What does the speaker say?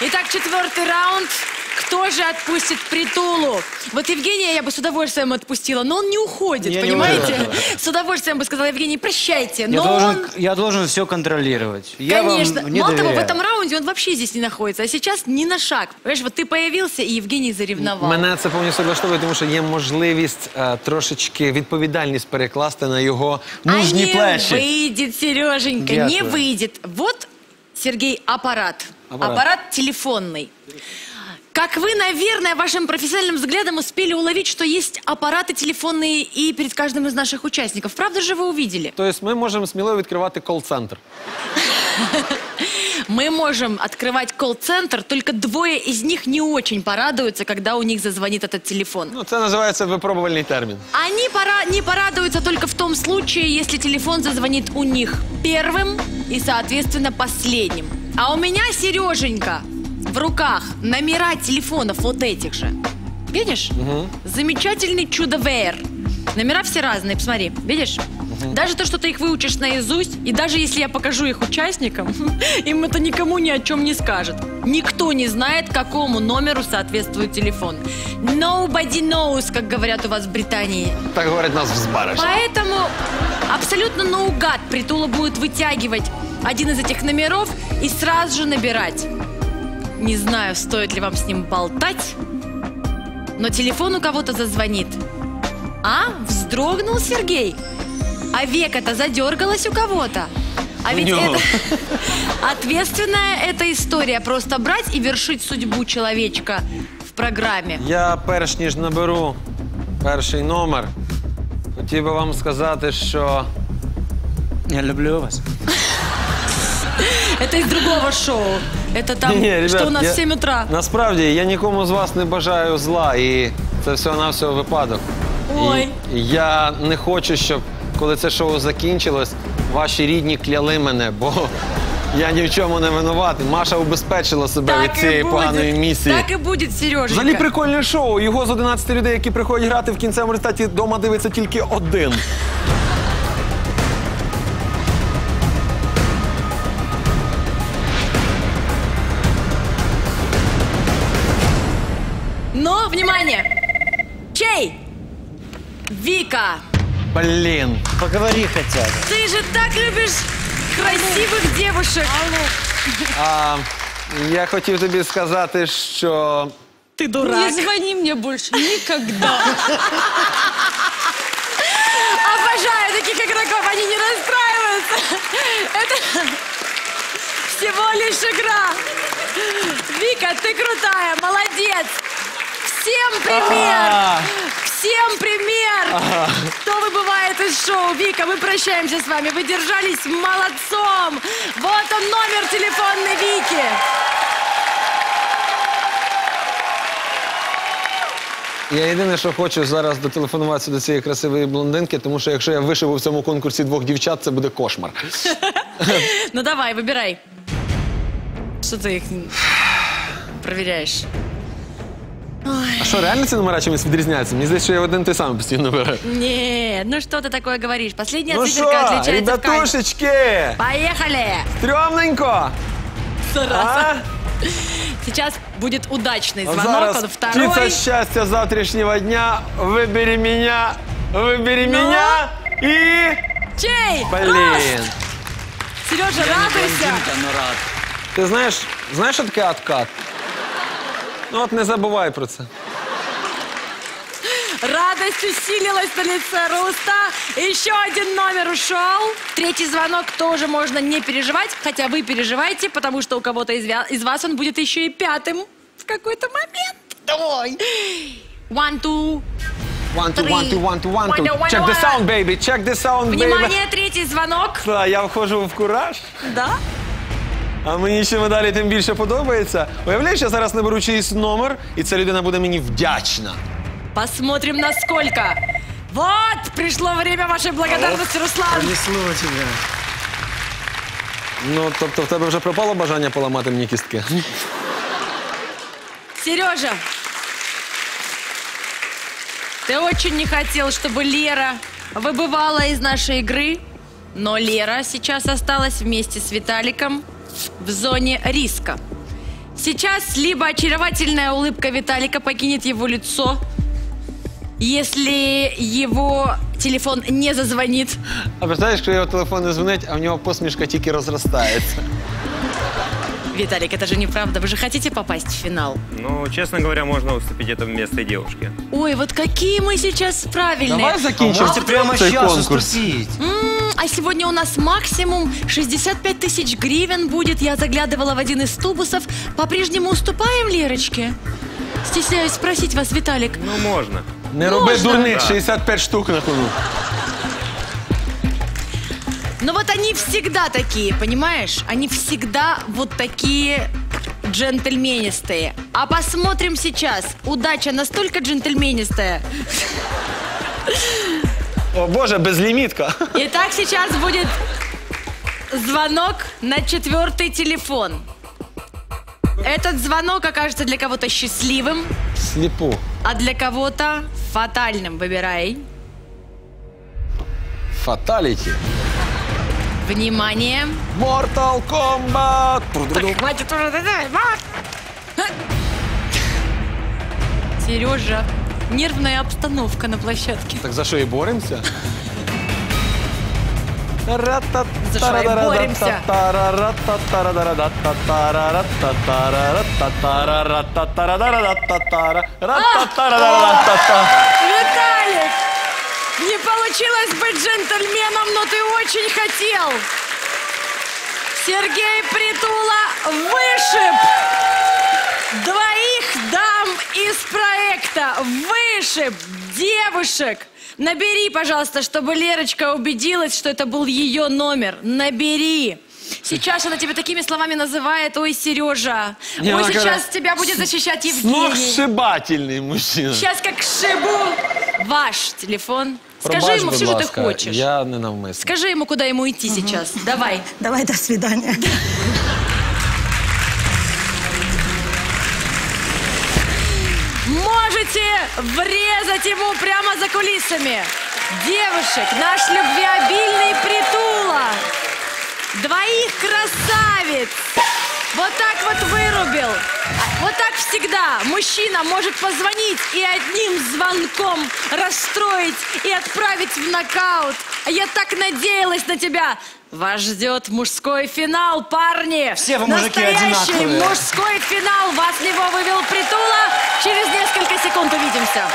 Итак, четвертый раунд. Кто же отпустит притулу? Вот Евгения я бы с удовольствием отпустила, но он не уходит, Я не понимаете? уйду. С удовольствием бы сказала, Евгений, прощайте. Я Но должен, он... я должен все контролировать. Я Конечно. вам не Мало того, в доверяю. этом раунде он вообще здесь не находится, а сейчас ни на шаг. Понимаешь, вот ты появился, и Евгений заревновал. Мене це повністю влаштовує, тому що є можливість е, трошечки відповідальність перекласти на його мужні а не плечі. выйдет, Сереженька, не Дякую. выйдет. Вот, Сергей, аппарат. Аппарат. Аппарат телефонный. Как вы, наверное, вашим профессиональным взглядом успели уловить, что есть аппараты телефонные и перед каждым из наших участников. Правда же вы увидели? Тобто ми можемо сміливо відкривати кол-центр. Мы можем открывать колл-центр, только двое из них не очень порадуются, когда у них зазвонит этот телефон. Ну, це називається випробувальний термін. Они пора не порадуются только в том случае, если телефон зазвонит у них первым и, соответственно, последним. А у меня, Сереженька, в руках номера телефонов вот этих же. Видишь? Замечательный чудо-веер. Номера все разные, посмотри. Видишь? Даже то, что ты их выучишь наизусть, и даже если я покажу их участникам, им это никому ни о чем не скажет. Никто не знает, какому номеру соответствует телефон. Nobody knows, как говорят у вас в Британии. Так говорять нас в збариш. Поэтому абсолютно наугад Притула будет вытягивать один из этих номеров и сразу же набирать. Не знаю, стоит ли вам с ним болтать, но телефон у кого-то зазвонит. А? Вздрогнул Сергей? А века-то задергалась у кого-то? А ведь нем. это... Ответственная эта история. Просто брать и вершить судьбу человечка в программе. Я перш ніж наберу перший номер, хотів би вам сказати, що Я люблю вас. Это из другого шоу. Это там, Ні, ребят, что у нас я- в 7 утра. Насправді я нікому з вас не бажаю зла, і це все на всього випадок. Ой. І я не хочу, щоб коли це шоу закінчилось, ваші рідні кляли мене, бо я ні в чому не винуватий. Маша убезпечила себе від цієї поганої місії. Так и будет, Сереженька. Взагалі прикольне шоу. Його з 11 людей, які приходять грати в кінцевому результаті, вдома дивиться тільки один. Но, внимание! Чей? Вика, Блін. Поговори хотя бы. ты же так любишь красивых девушек. А, я хотів тобі сказати, що Ты дурак. Не звони мне больше никогда. Обожаю таких игроков, они не расстраиваются. Это всего лишь игра. Вика, ты крутая, молодец. Всем пример. А, Всем пример! Кто выбывает из шоу? Вика, мы прощаемся с вами. Вы держались молодцом. Вот он номер телефонной Вики. Я єдине, що хочу зараз дотелефонуватися до цієї красивої блондинки, тому що якщо я вишив у цьому конкурсі двох дівчат, це буде кошмар. Ну давай, выбирай. Что ты их проверяешь? А що, реально ці номера чимось відрізняються? Мені здається, що я один той самий постійно беру. Нет, ну что ты такое говоришь? Последняя Ну циферка що, отличается в кайф. ребятушечки, Поехали! стрьомненько! А? Сейчас будет удачный А звонок, зараз он второй. птиця щастя завтрашнього дня. Вибери мене, вибери Ну? мене і... Чей? Блін. Сережа, радуйся. но рад. Ти знаєш, знаєш, що таке откат? Ну от не забувай про це. Радость усилилась на лице Руста. Еще один номер ушел. Третий звонок тоже можно не переживать, хотя вы переживаете, потому что у кого-то из, из вас он будет еще и пятым в какой-то момент. Давай. One, two. One, two, Three. one, two, one, two, one, two. Check the sound, baby, check the sound, baby. Внимание, третий звонок. Та, Я входжу в кураж, Да? а мені ще медалі тим більше подобається. Уявляєш, я зараз наберу чиїсь номер, і ця людина буде мені вдячна. Посмотрим, насколько. Вот, пришло время вашей благодарности, Руслан. Понесло тебя. Ну, тобто в тебе вже пропало бажання поламати мені кістки? Сережа, ты очень не хотел, чтобы Лера выбывала из нашей игры, но Лера сейчас осталась вместе с Виталиком в зоне риска. Сейчас либо очаровательная улыбка Виталика покинет его лицо, если его телефон не зазвонит. А представляєш, що його телефон не дзвонить, а в нього посмішка тільки розростається. Виталик, это же неправда. Вы же хотите попасть в финал? Ну, честно говоря, можно уступить это место девушке. Ой, вот какие мы сейчас правильные. Давай закінчимо Можете прямо сейчас конкурс. уступить. М, А сегодня у нас максимум 65 тысяч гривен будет. Я заглядывала в один из тубусов. По-прежнему уступаем Лерочке? Стесняюсь спросить вас, Виталик. Ну, можно. Не роби Да. 65 штук на кону. Но вот они всегда такие, понимаешь? Они всегда вот такие джентльменистые. А посмотрим сейчас. Удача настолько джентльменистая. О боже, безлімітка. Итак, сейчас будет звонок на четвертый телефон. Этот звонок окажется для кого-то счастливым, Сліпу. а для кого-то фатальным. Выбирай. Фаталіті. Внимание. Mortal Kombat. Хватит уже. Сережа, нервная обстановка на площадке. Так за що і боремося? За і боремося? Виталик! Не получилось быть джентльменом, но ты очень хотел. Сергей Притула вышиб двоих дам из проекта. Вышиб девушек. Набери, пожалуйста, чтобы Лерочка убедилась, что это был ее номер. Набери. Сейчас она тебя такими словами называет. Ой, Сережа. Не, Ой, она сейчас говорит, тебя будет защищать Евгений. Сногсшибательний мужчина. Сейчас как шибу. Ваш телефон. Скажи ему все, что ты хочешь. Я не навмисно. Скажи ему, куда ему идти сейчас. Давай. Давай, до свидания. Можете врезать ему прямо за кулисами. Девушек, наш любвеобильный притула. Двоих красавиц. Вот так вот вырубил. А Вот так всегда. Мужчина может позвонить и одним звонком расстроить и отправить в нокаут. Я так надеялась на тебя. Вас ждет мужской финал, парни. Все вы, мужики, Настоящий одинаковые. мужской финал. Вас в него вывел Притула. Через несколько секунд увидимся.